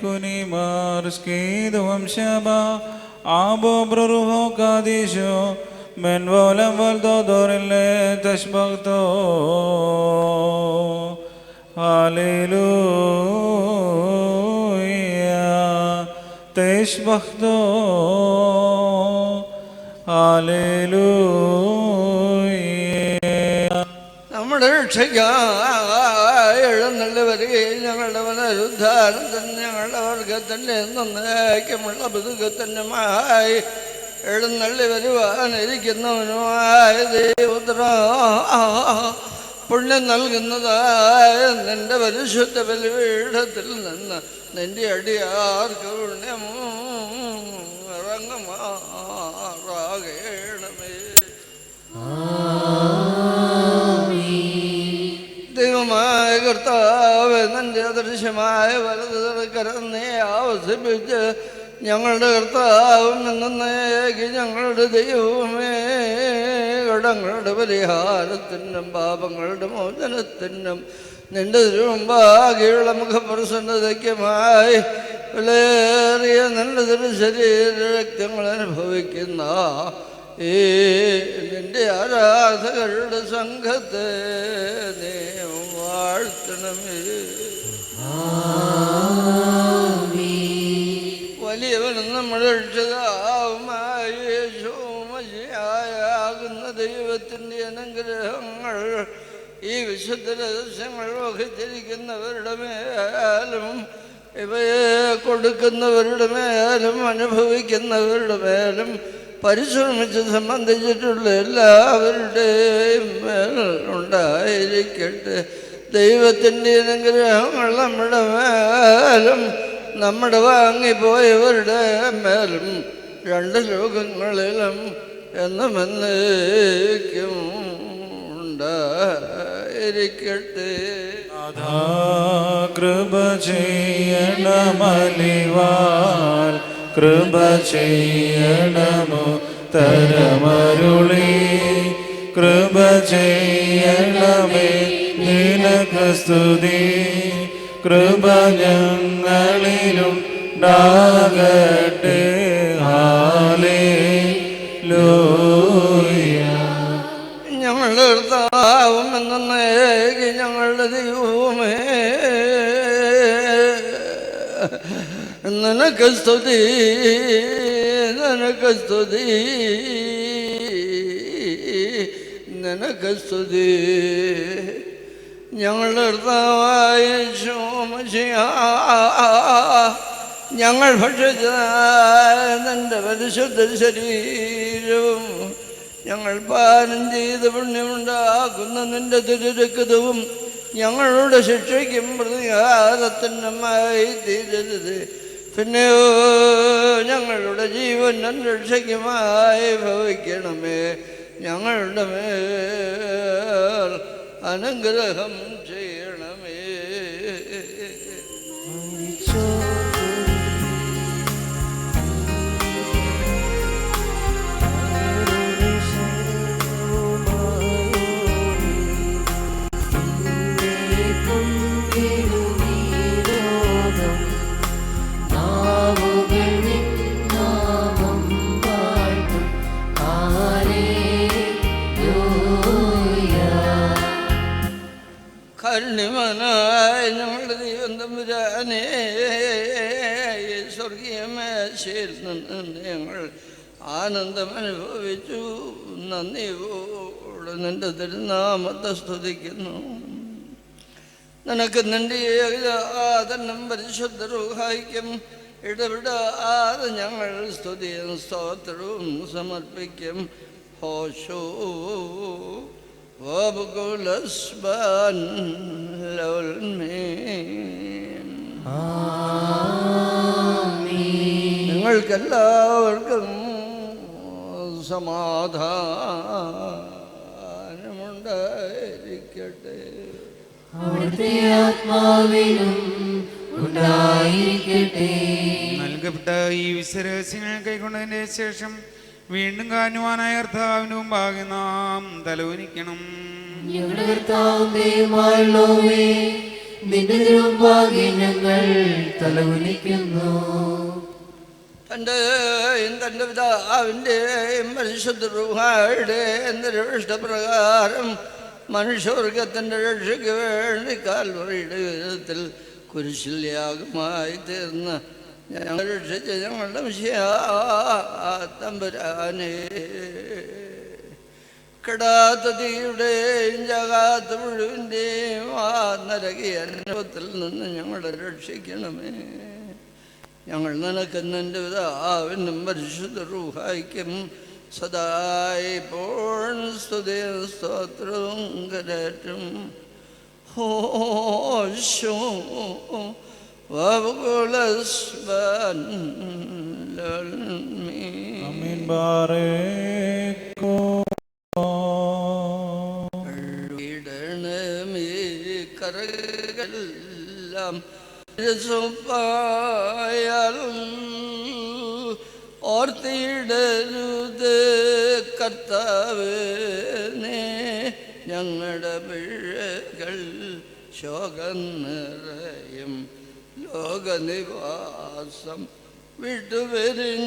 Kunimar Skidvam Shaba Abo Bruruho Kadisho Men Volem Voldo Dorille Tashbakto Hallelujah Tashbakto Hallelujah നമ്മുടെ രക്ഷയ്ക്കായി എഴുന്നള്ളിവരികയും ഞങ്ങളുടെ തന്നെ ഞങ്ങളുടെ വർഗത്തിന്റെ എന്നേക്കുമുള്ള ബുദ്ധുക്കത്തിനുമായി എഴുന്നള്ളി വരുവാനിരിക്കുന്നവനുമായ ദൈവത്ര പുണ്യം നൽകുന്നതായ നിന്റെ പരിശുദ്ധ ബലിപീഠത്തിൽ നിന്ന് നിന്റെ അടിയാർക്ക് പുണ്യം ഇറങ്ങുമാറാകണമേ. കർത്താവ് നിന്റെ അദൃശ്യമായ വലത് കരന്നേ ആവസിപ്പിച്ച് ഞങ്ങളുടെ കർത്താവും നിന്നേക്ക് ഞങ്ങളുടെ ദൈവമേ കടങ്ങളുടെ പരിഹാരത്തിനും പാപങ്ങളുടെ മോചനത്തിനും നിന്റെ തിരുമുമ്പാകെയുള്ള മുഖപ്രസന്നതയ്ക്കുമായി വിലയേറിയ നിന്റെ രക്തങ്ങൾ അനുഭവിക്കുന്ന ഈ നിന്റെ ആരാധകരുടെ സംഘത്തെ നീ വാഴ്ത്തണമേ. വലിയവനും നമ്മൾ രക്ഷിതാവുമായ ദൈവത്തിന്റെ അനുഗ്രഹങ്ങൾ ഈ വിശുദ്ധ രഹസ്യങ്ങൾ വഹിച്ചിരിക്കുന്നവരുടെ മേലും ഇവയെ കൊടുക്കുന്നവരുടെ മേലും അനുഭവിക്കുന്നവരുടെ മേലും പരിശ്രമിച്ച് സംബന്ധിച്ചിട്ടുള്ള എല്ലാവരുടെയും മേൽ ഉണ്ടായിരിക്കട്ടെ. ദൈവത്തിന്റെ അനുഗ്രഹങ്ങൾ നമ്മുടെ മേലും നമ്മുടെ വാങ്ങിപ്പോയവരുടെ മേലും രണ്ട് ലോകങ്ങളിലും എന്നും എന്നേക്കും ഉണ്ടായിരിക്കട്ടെ കൃപ ചെയ്യണമലിവാൽ കൃപ ചെയ്യണമോ തരമരുളി കൃപ ചെയ്യണമേ. നിനക്ക് കൃപ കൃപ ഞങ്ങളിലുണ്ടാകട്ടെ ഹാലേ ലോയ ഞങ്ങളുടെ കർത്താവും എന്നേക്ക് ഞങ്ങളുടെ ദൈവമേ. നിനക്ക് സ്തുതി നിനക്ക് സ്തുതി നിനക്ക് സ്തുതി ഞങ്ങളുടെ ശോമശിയാ ഞങ്ങൾ ഭക്ഷിച്ച നിന്റെ പരിശുദ്ധ ശരീരവും. ഞങ്ങൾ പാനം ചെയ്ത് പുണ്യമുണ്ടാക്കുന്ന നിന്റെ തിരുരക്കതവും ഞങ്ങളുടെ ശിക്ഷയ്ക്കും പ്രതികാരത്തിനുമായി തീരരുത്. പിന്നെയോ ഞങ്ങളുടെ ജീവൻ രക്ഷയ്ക്കുമായി ഭവിക്കണമേ. ഞങ്ങളുടെ മേൽ അനുഗ്രഹം ചെയ്യണമേ കരുണിമനായ ഞങ്ങളുടെ ദൈവം തമ്പുരാനേ ഈ സ്വർഗീയ മേശയിൽ നിന്ന് ഞങ്ങൾ ആനന്ദം അനുഭവിച്ചു. നന്ദിയോടെ നിന്റെ തിരുനാമത്തെ സ്തുതിക്കുന്നു. നിനക്ക് നിന്റെ ഏകജാതനം പരിശുദ്ധ രൂഹായിക്കും ഇടപെടാതെ ഞങ്ങൾ സ്തുതിയും സ്തോത്രവും സമർപ്പിക്കും. ഹോശോ. വബുകുലസ്ബൻ ലൗൽമീൻ. നിങ്ങൾക്കെല്ലാവർക്കും സമാധാനമുണ്ടായിരിക്കട്ടെ. അവിടുത്തെ ആത്മാവിനും ഉണ്ടായിരിക്കട്ടെ. നൽകപ്പെട്ട ഈ വിശ്വരഹസ്യങ്ങൾ കൈക്കൊണ്ടതിന്റെ ശേഷം വീണ്ടും കാണുവാനായ കർത്താവിന് മുമ്പാകെ നാം തലോനിക്കണം. ഞങ്ങളുടെ കർത്താവും ദൈവമായുള്ളവേ നിന്റെ തിരുമുമ്പാകെ ഞങ്ങൾ തലകുനിക്കുന്നു തന്റെയും തന്റെ പിതാവിന്റെയും പരിശുദ്ധ റുഹായുടെ ഇഷ്ടപ്രകാരം മനുഷ്യവർഗത്തിന്റെ രക്ഷയ്ക്ക് വേണ്ടി കാൽവറിയുടെ വിധത്തിൽ കുരിശിൽ യാഗമായി തീർന്ന് ഞങ്ങൾ രക്ഷിച്ച ഞങ്ങളുടെ തമ്പുരാനെ തമ്പുരാനേ. കിടാത്ത തീയുടെയും ജകാത്ത മുഴുവിന്റെയും ആ നരകിയ അനുഭവത്തിൽ നിന്ന് ഞങ്ങളെ രക്ഷിക്കണമേ. ഞങ്ങൾ നനക്കുന്നതിന്റെ വിധാവിനും പരിശുദ്ധ റൂഹായിക്കും സദായിപ്പോൾ സ്തുതിയും സ്തോത്രവും കരറ്റും. ഹോശോ വകുലസ്ബൻ അമീൻ ബാറേക്കോ. ഇടണമേ കരകളെല്ലാം രസപ്പായാൽ ഓർത്തിടരുത് കർത്താവിനെ ഞങ്ങളുടെ പിഴകൾ ശോകം നിറയും. ലോകനിവാസം വിട്ടുവരിഞ്ഞോ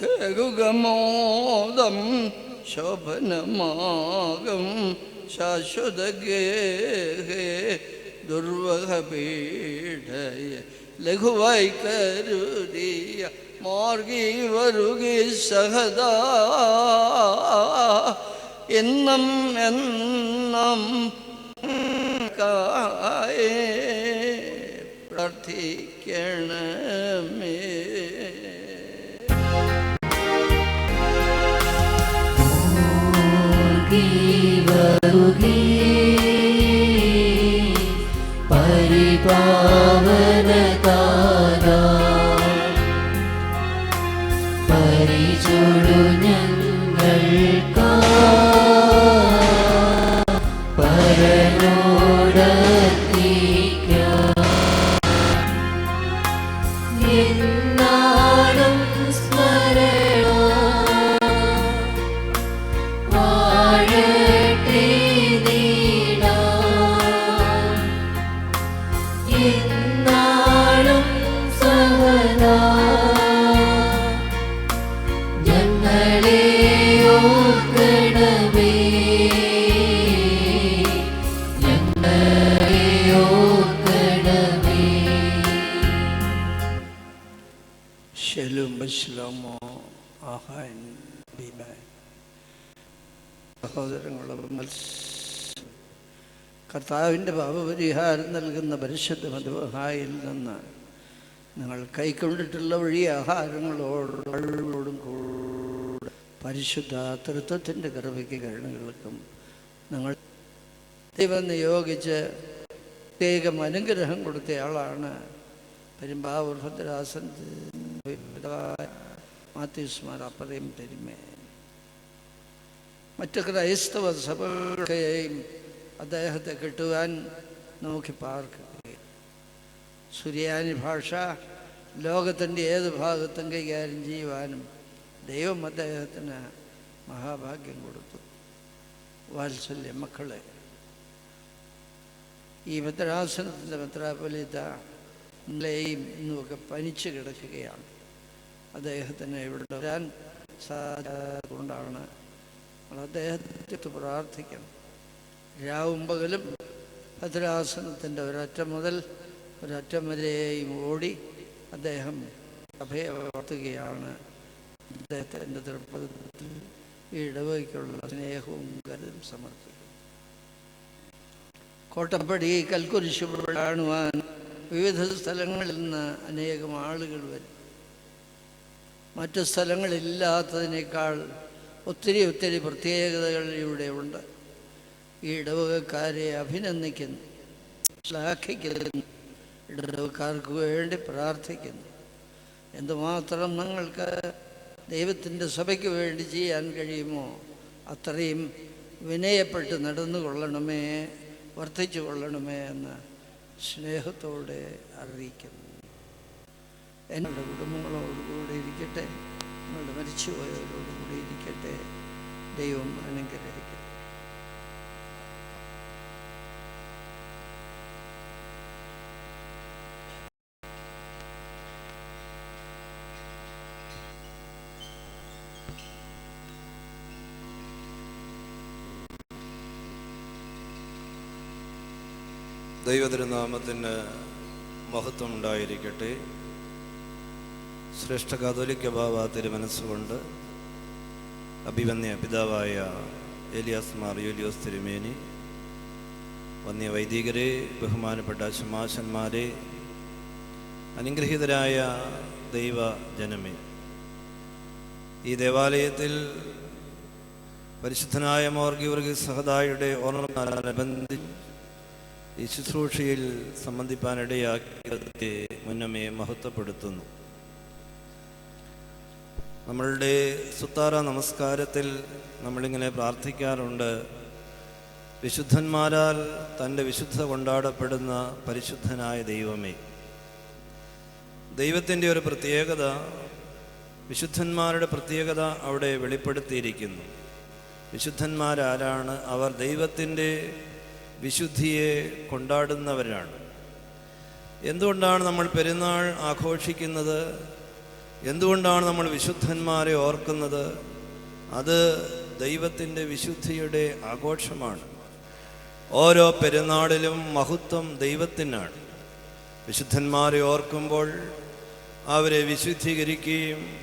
കേകുകമോദം ശോഭനമാകും ശാശ്വത ഗേഹേ ദുർവഹ പീഠയ ലഘുവായി കരുതിയ മാർഗി വരുകി സഹദാ. എന്നും എന്നും കായേ പ്രാർത്ഥിക്കണമേ. വരുകേ ശലും Shlomo ആഹാൻ ഭീമൻ സഹോദരങ്ങളും കർത്താവിന്റെ പാപപരിഹാരം നൽകുന്ന പരിശുദ്ധ മധുഹായിൽ നിന്ന് നിങ്ങൾ കൈക്കൊണ്ടിട്ടുള്ള വഴി ആഹാരങ്ങളോടും കൂടെ പരിശുദ്ധ തൃത്വത്തിന്റെ കൃപയ്ക്ക് കരുണകൾക്കും നിങ്ങൾ ദൈവം നിയോഗിച്ച് പ്രത്യേകം അനുഗ്രഹം കൊടുത്തയാളാണ്. പെരുമ്പാവൂർ ഭദ്രാസൻ മാത്യൂസ്മാർ അപ്പറയും പെരുമേ. മറ്റ് ക്രൈസ്തവ സഭകളെയും അദ്ദേഹത്തെ കിട്ടുവാൻ നോക്കി പാർക്കുകയും. സുറിയാനി ഭാഷ ലോകത്തിന്റെ ഏത് ഭാഗത്തും കൈകാര്യം ചെയ്യുവാനും ദൈവം അദ്ദേഹത്തിന് മഹാഭാഗ്യം കൊടുത്തു. വാത്സല്യ മക്കളെ ഈ ഭദ്രാസനത്തിന്റെ ഭദ്രാപലിത ഇന്നലെയും ഇന്നുമൊക്കെ പനിച്ചു കിടക്കുകയാണ്. അദ്ദേഹത്തിന് ഇവിടെ വരാൻ സാധിക്കൊണ്ടാണ് നമ്മൾ അദ്ദേഹത്തെ പ്രാർത്ഥിക്കണം. രാവും പകലും ഭദ്രാസനത്തിന്റെ ഒരറ്റം മുതൽ ഒരറ്റം വരെയും ഓടി അദ്ദേഹം സഭയെ വളർത്തുകയാണ്. അദ്ദേഹത്തിന്റെ തൃപ്പത്തിൽ ഈ ഇടവകയ്ക്കുള്ള സ്നേഹവും കരുതും സമർപ്പിക്കും കോട്ടപ്പടി കൽക്കുരിശ് കാണുവാൻ വിവിധ സ്ഥലങ്ങളിൽ നിന്ന് അനേകം ആളുകൾ വരും. മറ്റു സ്ഥലങ്ങളില്ലാത്തതിനേക്കാൾ ഒത്തിരി ഒത്തിരി പ്രത്യേകതകൾ ഇവിടെ ഉണ്ട് ഈ ഇടവകക്കാരെ അഭിനന്ദിക്കുന്നു. ശ്ലാഘിക്കുന്നു. ഇടവക്കാർക്ക് വേണ്ടി പ്രാർത്ഥിക്കുന്നു. എന്തുമാത്രം നിങ്ങൾക്ക് ദൈവത്തിന്റെ സഭയ്ക്ക് വേണ്ടി ചെയ്യാൻ കഴിയുമോ അത്രയും വിനയപ്പെട്ട് നടന്നു കൊള്ളണമേ വർദ്ധിച്ചു കൊള്ളണമേ എന്ന് സ്നേഹത്തോടെ അറിയിക്കുന്നു. എന്നുടെ കുടുംബങ്ങളോടുകൂടെ ഇരിക്കട്ടെ. നിങ്ങളുടെ മരിച്ചുപോയവരോടുകൂടി ഇരിക്കട്ടെ. ദൈവം അനുഗ്രഹിക്കട്ടെ. ദൈവതിരുനാമത്തിന് മഹത്വം ഉണ്ടായിരിക്കട്ടെ. ശ്രേഷ്ഠ കാതോലിക്ക ബാബ തിരുമനസ്സുകൊണ്ട് അഭിവന്യ പിതാവായ ഏലിയാസ് മാർ തിരുമേനി വന്യ വൈദികരെ ബഹുമാനപ്പെട്ട ശമാശന്മാരെ അനുഗ്രഹീതരായ ദൈവ ജനമേ ഈ ദേവാലയത്തിൽ പരിശുദ്ധനായ മോർഗിവർഗി സഹദായുടെ ഓർമ്മബന്ധിച്ച് ഈ ശുശ്രൂഷയിൽ സംബന്ധിപ്പാനിടയാക്കിയതെ മുന്നമേ മഹത്വപ്പെടുത്തുന്നു. നമ്മളുടെ സുത്താര നമസ്കാരത്തിൽ നമ്മളിങ്ങനെ പ്രാർത്ഥിക്കാറുണ്ട്. വിശുദ്ധന്മാരാൽ തന്റെ വിശുദ്ധ കൊണ്ടാടപ്പെടുന്ന പരിശുദ്ധനായ ദൈവമേ. ദൈവത്തിന്റെ ഒരു പ്രത്യേകത വിശുദ്ധന്മാരുടെ പ്രത്യേകത അവിടെ വെളിപ്പെടുത്തിയിരിക്കുന്നു. വിശുദ്ധന്മാരാരാണ് അവർ ദൈവത്തിന്റെ വിശുദ്ധിയെ കൊണ്ടാടുന്നവരാണ്. എന്തുകൊണ്ടാണ് നമ്മൾ പെരുന്നാൾ ആഘോഷിക്കുന്നത്? എന്തുകൊണ്ടാണ് നമ്മൾ വിശുദ്ധന്മാരെ ഓർക്കുന്നത്? അത് ദൈവത്തിന്റെ വിശുദ്ധിയുടെ ആഘോഷമാണ്. ഓരോ പെരുന്നാളിലും മഹത്വം ദൈവത്തിനാണ്. വിശുദ്ധന്മാരെ ഓർക്കുമ്പോൾ അവരെ വിശുദ്ധീകരിക്കുകയും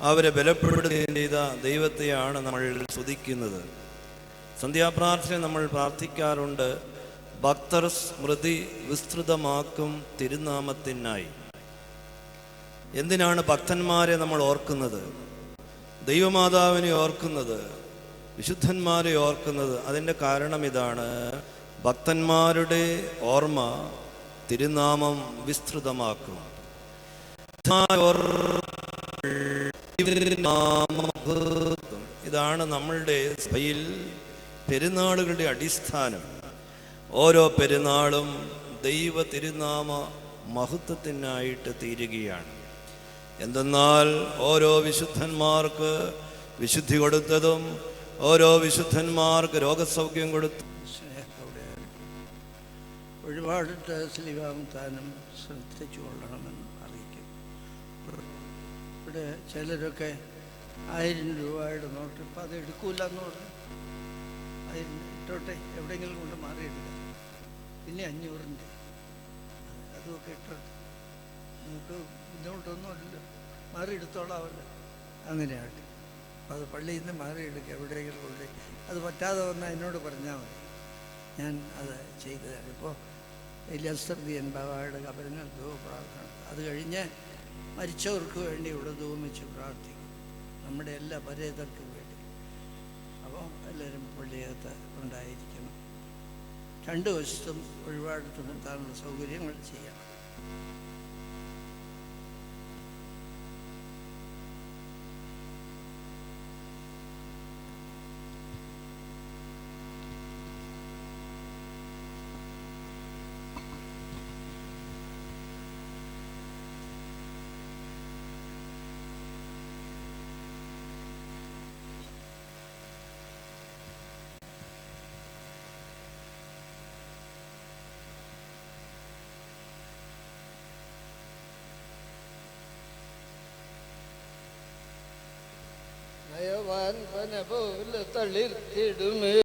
അവരെ ബലപ്പെടുത്തുകയും ചെയ്ത ദൈവത്തെയാണ് നമ്മൾ സ്തുതിക്കുന്നത്. സന്ധ്യാപ്രാർത്ഥന നമ്മൾ പ്രാർത്ഥിക്കാറുണ്ട് ഭക്തർ സ്മൃതി വിസ്തൃതമാക്കും തിരുനാമത്തിനായി. എന്തിനാണ് ഭക്തന്മാരെ നമ്മൾ ഓർക്കുന്നത്? ദൈവമാതാവിനെ ഓർക്കുന്നത് വിശുദ്ധന്മാരെ ഓർക്കുന്നത്. അതിന്റെ കാരണം ഇതാണ് ഭക്തന്മാരുടെ ഓർമ്മ തിരുനാമം വിസ്തൃതമാക്കും. ഇതാണ് നമ്മളുടെ സഭയിൽ പെരുന്നാളുകളുടെ അടിസ്ഥാനം. ഓരോ പെരുന്നാളും ദൈവ തിരുനാമ മഹത്വത്തിനായിട്ട് തീരുകയാണ്. എന്തെന്നാൽ ഓരോ വിശുദ്ധന്മാർക്ക് വിശുദ്ധി കൊടുത്തതും ഓരോ വിശുദ്ധന്മാർക്ക് രോഗസൗഖ്യം കൊടുത്തു ഒരുപാട് സ്ലീവാങ്താനം ശ്രദ്ധിച്ചു കൊള്ളണമെന്ന് അറിയിക്കും. ഇവിടെ ചിലരൊക്കെ ആയിരം രൂപയുടെ നോട്ട് ഇപ്പം അത് എടുക്കൂല എന്ന് പറഞ്ഞു. ആയിരം ഇട്ടോട്ടെ എവിടെയെങ്കിലും കൊണ്ട് മാറിയിട്ടില്ല പിന്നെ അഞ്ഞൂറിന്റെ. അതുമൊക്കെ ഇട്ടോട്ടെ. നമുക്ക് ബുദ്ധിമുട്ടൊന്നുമില്ല മാറി എടുത്തോളാമല്ലോ അങ്ങനെയാട്ടെ അപ്പോൾ അത് പള്ളിയിൽ നിന്ന് മാറി എടുക്കുക എവിടെയെങ്കിലും കൊണ്ട് അത് പറ്റാതെ വന്നാൽ എന്നോട് പറഞ്ഞാൽ മതി. ഞാൻ അത് ചെയ്തു തരാം ഇപ്പോൾ എലിയസ്തർദിയൻ ബാബായുടെ കബരങ്ങൾ ധൂവ പ്രാർത്ഥന. അത് കഴിഞ്ഞ് മരിച്ചവർക്ക് വേണ്ടി ഇവിടെ ധൂമിച്ച് പ്രാർത്ഥിക്കും. നമ്മുടെ എല്ലാ പരേതർക്കും വേണ്ടി. അപ്പോൾ എല്ലാവരും പള്ളിയകത്ത് ഉണ്ടായിരിക്കണം. രണ്ട് വശത്തും ഒഴിവാടുത്ത് നിർത്താനുള്ള സൗകര്യങ്ങൾ ചെയ്യണം. പന പോലെ തളിർത്തിടുമേ